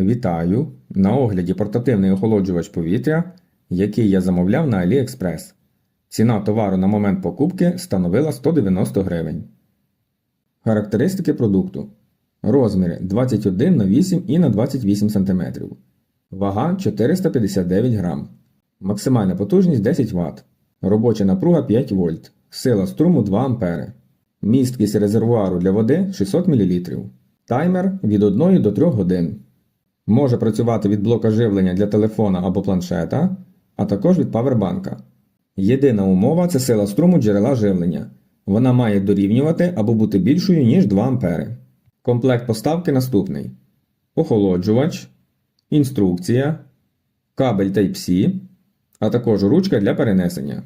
Вітаю! На огляді портативний охолоджувач повітря, який я замовляв на AliExpress. Ціна товару на момент покупки становила 190 гривень. Характеристики продукту. Розміри 21 на 8 і на 28 см. Вага 459 грам. Максимальна потужність 10 Вт. Робоча напруга 5 вольт. Сила струму 2 А. Місткість резервуару для води 600 мл. Таймер від 1 до 3 годин. Може працювати від блока живлення для телефона або планшета, а також від павербанка. Єдина умова це сила струму джерела живлення. Вона має дорівнювати або бути більшою, ніж 2 А. Комплект поставки наступний: охолоджувач, інструкція, кабель Type-C, а також ручка для перенесення.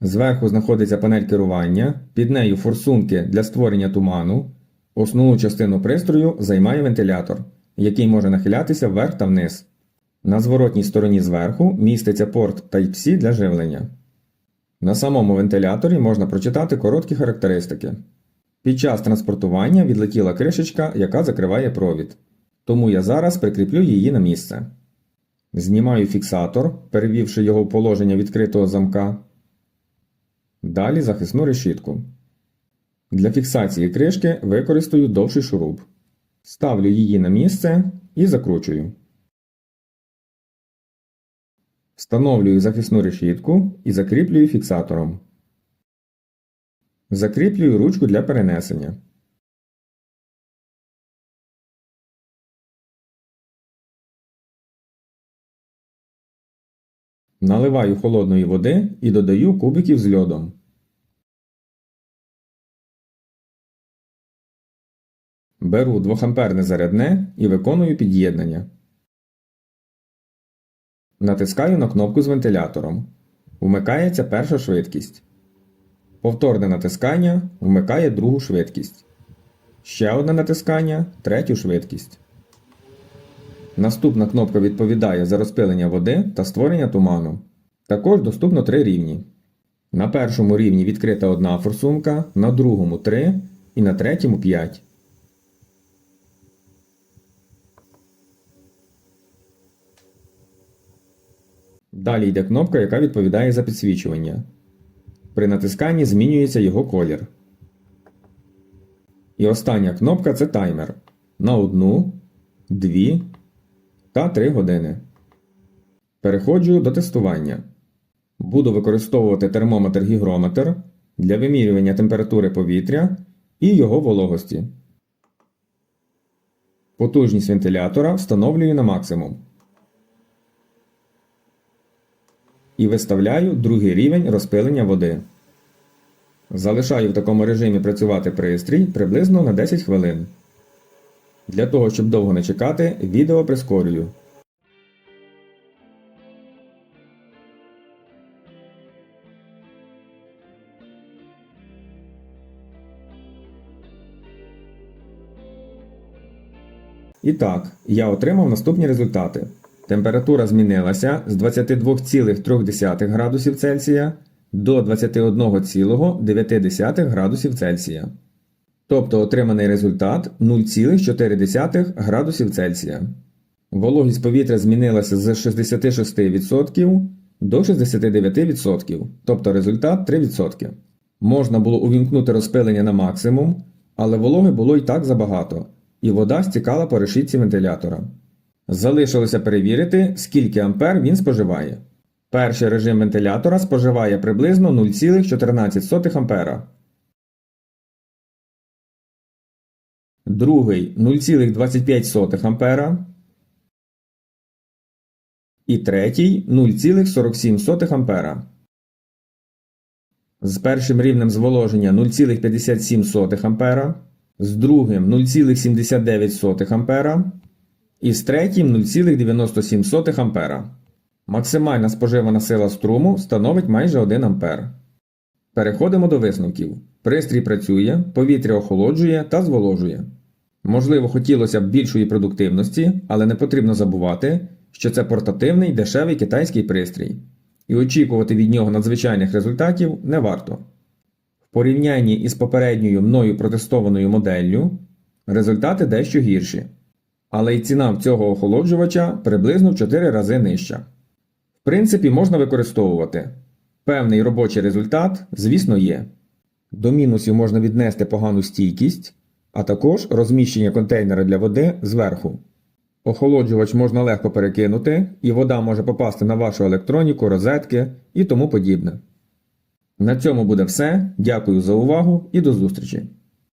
Зверху знаходиться панель керування, під нею форсунки для створення туману. Основну частину пристрою займає вентилятор, який може нахилятися вверх та вниз. На зворотній стороні зверху міститься порт Type-C для живлення. На самому вентиляторі можна прочитати короткі характеристики. Під час транспортування відлетіла кришечка, яка закриває провід. Тому я зараз прикріплю її на місце. Знімаю фіксатор, перевівши його в положення відкритого замка. Далі захисну решітку. Для фіксації кришки використаю довший шуруп. Ставлю її на місце і закручую. Встановлюю захисну решітку і закріплюю фіксатором. Закріплюю ручку для перенесення. Наливаю холодної води і додаю кубиків з льодом. Беру 2-амперне зарядне і виконую під'єднання. Натискаю на кнопку з вентилятором. Вмикається перша швидкість. Повторне натискання вмикає другу швидкість. Ще одне натискання третю швидкість. Наступна кнопка відповідає за розпилення води та створення туману. Також доступно три рівні. На першому рівні відкрита одна форсунка, на другому 3 і на третьому 5. Далі йде кнопка, яка відповідає за підсвічування. При натисканні змінюється його колір. І остання кнопка це таймер на 1, 2 та 3 години. Переходжу до тестування. Буду використовувати термометр-гігрометр для вимірювання температури повітря і його вологості. Потужність вентилятора встановлюю на максимум. І виставляю другий рівень розпилення води. Залишаю в такому режимі працювати пристрій приблизно на 10 хвилин. Для того, щоб довго не чекати, відео прискорюю. І так, я отримав наступні результати. Температура змінилася з 22,3 градусів Цельсія до 21,9 градусів Цельсія. Тобто отриманий результат 0,4 градусів Цельсія. Вологість повітря змінилася з 66% до 69%, тобто результат 3%. Можна було увімкнути розпилення на максимум, але вологи було й так забагато, і вода стікала по решітці вентилятора. Залишилося перевірити, скільки ампер він споживає. Перший режим вентилятора споживає приблизно 0,14 ампера. Другий 0,25 ампера. І третій 0,47 ампера. З першим рівнем зволоження 0,57 ампера, з другим 0,79 ампера і з третім 0,97 ампера. Максимальна споживана сила струму становить майже 1 ампер. Переходимо до висновків. Пристрій працює, повітря охолоджує та зволожує. Можливо, хотілося б більшої продуктивності, але не потрібно забувати, що це портативний дешевий китайський пристрій, і очікувати від нього надзвичайних результатів не варто. В порівнянні із попередньою мною протестованою моделлю результати дещо гірші. Але й ціна в цього охолоджувача приблизно в 4 рази нижча. В принципі, можна використовувати. Певний робочий результат, звісно, є. До мінусів можна віднести погану стійкість, а також розміщення контейнера для води зверху. Охолоджувач можна легко перекинути, і вода може попасти на вашу електроніку, розетки і тому подібне. На цьому буде все. Дякую за увагу і до зустрічі!